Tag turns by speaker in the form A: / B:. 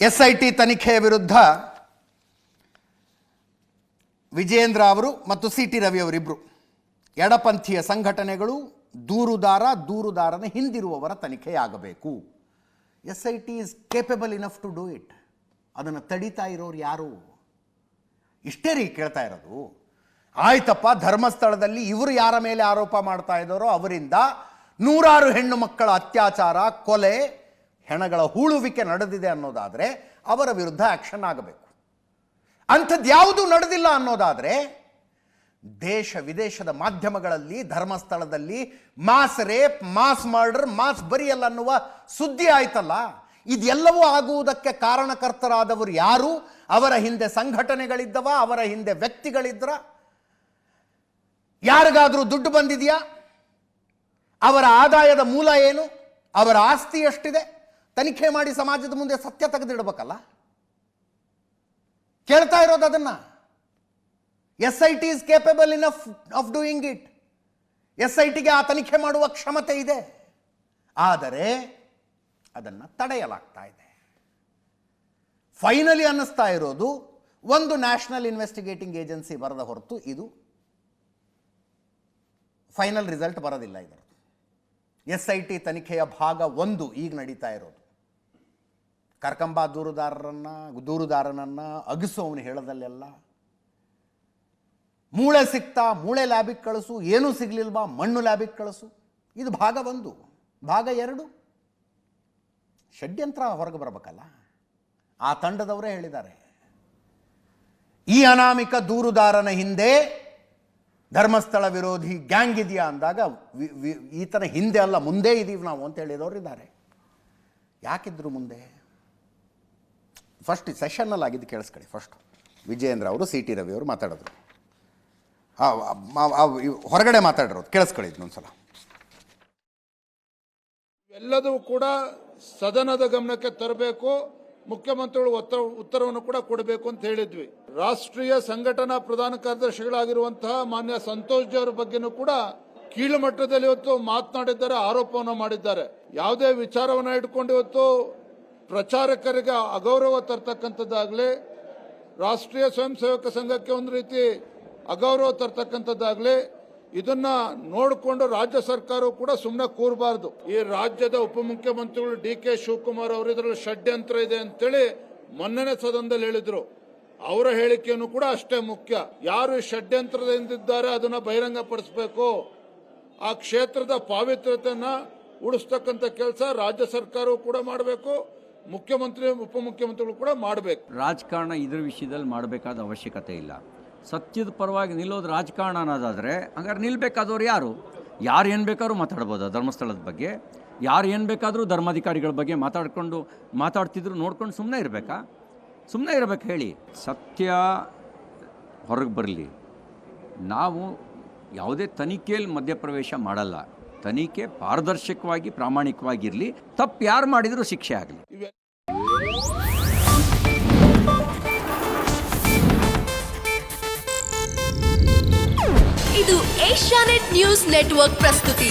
A: S I T ತನಿಖೆಯ ವಿರುದ್ಧ ವಿಜೇಂದ್ರ ಅವರು ಮತ್ತು ಸಿ ಟಿ ರವಿ ಅವರಿಬ್ಬರು ಎಡಪಂಥೀಯ ಸಂಘಟನೆಗಳು ದೂರುದಾರ, ದೂರುದಾರನ ಹಿಂದಿರುವವರ ತನಿಖೆಯಾಗಬೇಕು. S I T is capable enough to do it ಅದನ್ನು ತಡಿತಾ ಇರೋರು ಯಾರು? ಇಷ್ಟೇ ರೀ ಕೇಳ್ತಾ ಇರೋದು. ಆಯ್ತಪ್ಪ, ಧರ್ಮಸ್ಥಳದಲ್ಲಿ ಇವರು ಯಾರ ಮೇಲೆ ಆರೋಪ ಮಾಡ್ತಾ ಇದ್ದಾರೋ ಅವರಿಂದ ನೂರಾರು ಹೆಣ್ಣು ಮಕ್ಕಳ ಅತ್ಯಾಚಾರ, ಕೊಲೆ ಹೆಣಗಳ ಹೂಳುವಿಕೆ ನಡೆದಿದೆ ಅನ್ನೋದಾದರೆ ಅವರ ವಿರುದ್ಧ ಆಕ್ಷನ್ ಆಗಬೇಕು. ಅಂಥದ್ದು ಯಾವುದೂ ನಡೆದಿಲ್ಲ ಅನ್ನೋದಾದರೆ ದೇಶ ವಿದೇಶದ ಮಾಧ್ಯಮಗಳಲ್ಲಿ, ಧರ್ಮಸ್ಥಳದಲ್ಲಿ mass rape, mass murder, mass burial ಅನ್ನುವ ಸುದ್ದಿ ಆಯ್ತಲ್ಲ? ಇದೆಲ್ಲವೂ ಆಗುವುದಕ್ಕೆ ಕಾರಣಕರ್ತರಾದವರು ಯಾರು? ಅವರ ಹಿಂದೆ ಸಂಘಟನೆಗಳಿದ್ದವ, ಅವರ ಹಿಂದೆ ವ್ಯಕ್ತಿಗಳಿದ್ರ? ಯಾರಿಗಾದರೂ ದುಡ್ಡು ಬಂದಿದೆಯಾ? ಅವರ ಆದಾಯದ ಮೂಲ ಏನು? ಅವರ ಆಸ್ತಿ ಎಷ್ಟಿದೆ? ತನಿಖೆ ಮಾಡಿ ಸಮಾಜದ ಮುಂದೆ ಸತ್ಯ ತೆಗೆದಿಡಬೇಕಲ್ಲ? ಕೇಳ್ತಾ ಇರೋದು ಅದನ್ನ. S I T is capable of of doing it S I ಟಿಗೆ ಆ ತನಿಖೆ ಮಾಡುವ ಕ್ಷಮತೆ ಇದೆ. ಆದರೆ ಅದನ್ನು ತಡೆಯಲಾಗ್ತಾ ಇದೆ. ಫೈನಲಿ ಅನ್ನಿಸ್ತಾ ಇರೋದು ಒಂದು ನ್ಯಾಷನಲ್ ಇನ್ವೆಸ್ಟಿಗೇಟಿಂಗ್ ಏಜೆನ್ಸಿ ಬರದ ಹೊರತು ಇದು ಫೈನಲ್ ರಿಸಲ್ಟ್ ಬರೋದಿಲ್ಲ ಇದರದ್ದು. ಎಸ್ ಐ ಟಿ ತನಿಖೆಯ ಭಾಗ ಒಂದು ಈಗ ನಡೀತಾ ಇರೋದು. ಕರ್ಕಂಬ ದೂರುದಾರರನ್ನ, ದೂರುದಾರನನ್ನ ಅಗಿಸೋವನು ಹೇಳದಲ್ಲೆಲ್ಲ. ಮೂಳೆ ಸಿಕ್ತಾ ಮೂಳೆ ಲ್ಯಾಬಿಗೆ ಕಳಿಸು, ಏನೂ ಸಿಗ್ಲಿಲ್ವಾ ಮಣ್ಣು ಲ್ಯಾಬಿಗೆ ಕಳಿಸು. ಇದು ಭಾಗ ಒಂದು. ಭಾಗ ಎರಡು. ಷಡ್ಯಂತ್ರ ಹೊರಗೆ ಬರಬೇಕಲ್ಲ. ಆ ತಂಡದವರೇ ಹೇಳಿದ್ದಾರೆ. ಈ ಅನಾಮಿಕ ದೂರುದಾರನ ಹಿಂದೆ ಧರ್ಮಸ್ಥಳ ವಿರೋಧಿ ಗ್ಯಾಂಗ್ ಇದೆಯಾ ಅಂದಾಗ ಈತನ ಹಿಂದೆ ಅಲ್ಲ, ಮುಂದೆ ಇದೀವಿ ನಾವು ಅಂತ ಹೇಳಿದವರು ಇದ್ದಾರೆ ಯಾಕಿದ್ರು ಮುಂದೆ? ಫಸ್ಟ್ ಸೆಷನ್ನಲ್ಲಿ ಆಗಿದ್ದು ಕೇಳಿಸ್ಕೊಳ್ಳಿ ಫಸ್ಟ್ ವಿಜಯೇಂದ್ರ ಅವರು ಸಿ ಟಿ ರವಿ ಅವರು ಮಾತಾಡಿದ್ರು ಹೊರಗಡೆ ಮಾತಾಡಿರೋದು. ಕೇಳಿಸ್ಕೊಳ್ಳಿ ಇನ್ನೊಂದ್ಸಲ
B: ಎಲ್ಲದೂ ಕೂಡ ಸದನದ ಗಮನಕ್ಕೆ ತರಬೇಕು, ಮುಖ್ಯಮಂತ್ರಿಗಳು ಉತ್ತರ ಉತ್ತರವನ್ನು ಕೂಡ ಕೊಡಬೇಕು ಅಂತ ಹೇಳಿದ್ವಿ. ರಾಷ್ಟ್ರೀಯ ಸಂಘಟನಾ ಪ್ರಧಾನ ಕಾರ್ಯದರ್ಶಿಗಳಾಗಿರುವಂತಹ ಮಾನ್ಯ ಸಂತೋಷ್ ಜಿ ಅವರ ಬಗ್ಗೆನೂ ಕೂಡ ಕೀಳು ಮಟ್ಟದಲ್ಲಿ ಇವತ್ತು ಮಾತನಾಡಿದ್ದಾರೆ, ಆರೋಪವನ್ನು ಮಾಡಿದ್ದಾರೆ. ಯಾವುದೇ ವಿಚಾರವನ್ನ ಇಟ್ಕೊಂಡು ಇವತ್ತು ಪ್ರಚಾರಕರಿಗೆ ಅಗೌರವ ತರ್ತಕ್ಕಂಥದ್ದಾಗಲಿ ರಾಷ್ಟ್ರೀಯ ಸ್ವಯಂ ಸೇವಕ ಸಂಘಕ್ಕೆ ಒಂದು ರೀತಿ ಅಗೌರವ ತರ್ತಕ್ಕಂಥದ್ದಾಗಲಿ ಇದನ್ನ ನೋಡಿಕೊಂಡು ರಾಜ್ಯ ಸರ್ಕಾರವು ಕೂಡ ಸುಮ್ಮನೆ ಕೂರಬಾರದು. ಈ ರಾಜ್ಯದ ಉಪಮುಖ್ಯಮಂತ್ರಿಗಳು ಡಿ ಕೆ ಶಿವಕುಮಾರ್ ಅವರು ಇದರಲ್ಲಿ ಷಡ್ಯಂತ್ರ ಇದೆ ಅಂತೇಳಿ ಮೊನ್ನೆ ಸದನದಲ್ಲಿ ಹೇಳಿದ್ರು. ಅವರ ಹೇಳಿಕೆಯನ್ನು ಕೂಡ ಅಷ್ಟೇ ಮುಖ್ಯ. ಯಾರು ಈ ಷಡ್ಯಂತ್ರದಿಂದಿದ್ದಾರೆ ಅದನ್ನ ಬಹಿರಂಗಪಡಿಸಬೇಕು. ಆ ಕ್ಷೇತ್ರದ ಪಾವಿತ್ರ್ಯತೆಯನ್ನ ಉಳಿಸ್ತಕ್ಕಂಥ ಕೆಲಸ ರಾಜ್ಯ ಸರ್ಕಾರವು ಕೂಡ ಮಾಡಬೇಕು. ಮುಖ್ಯಮಂತ್ರಿ, ಉಪಮುಖ್ಯಮಂತ್ರಿಗಳು ಕೂಡ ಮಾಡಬೇಕು.
C: ರಾಜಕಾರಣ ಇದ್ರ ವಿಷಯದಲ್ಲಿ ಮಾಡಬೇಕಾದ ಅವಶ್ಯಕತೆ ಇಲ್ಲ. ಸತ್ಯದ ಪರವಾಗಿ ನಿಲ್ಲೋದು ರಾಜಕಾರಣ ಅನ್ನೋದಾದರೆ, ಹಂಗಾರೆ ನಿಲ್ಬೇಕಾದವ್ರು ಯಾರು? ಯಾರು ಏನು ಬೇಕಾದ್ರೂ ಮಾತಾಡ್ಬೋದು ಧರ್ಮಸ್ಥಳದ ಬಗ್ಗೆ. ಯಾರು ಏನು ಬೇಕಾದರೂ ಧರ್ಮಾಧಿಕಾರಿಗಳ ಬಗ್ಗೆ ಮಾತಾಡ್ಕೊಂಡು, ಮಾತಾಡ್ತಿದ್ರು ನೋಡ್ಕೊಂಡು ಸುಮ್ಮನೆ ಇರಬೇಕಾ? ಸುಮ್ಮನೆ ಇರಬೇಕು ಹೇಳಿ. ಸತ್ಯ ಹೊರಗೆ ಬರಲಿ. ನಾವು ಯಾವುದೇ ತನಿಖೆಯಲ್ಲಿ ಮಧ್ಯಪ್ರವೇಶ ಮಾಡಲ್ಲ. ತನಿಖೆ ಪಾರದರ್ಶಕವಾಗಿ ಪ್ರಾಮಾಣಿಕವಾಗಿರಲಿ. ತಪ್ಪು ಯಾರು ಮಾಡಿದರೂ ಶಿಕ್ಷೆ ಆಗಲಿ.
D: ಇದು ಏಷ್ಯಾನೆಟ್ ನ್ಯೂಸ್ ನೆಟ್ವರ್ಕ್ ಪ್ರಸ್ತುತಿ.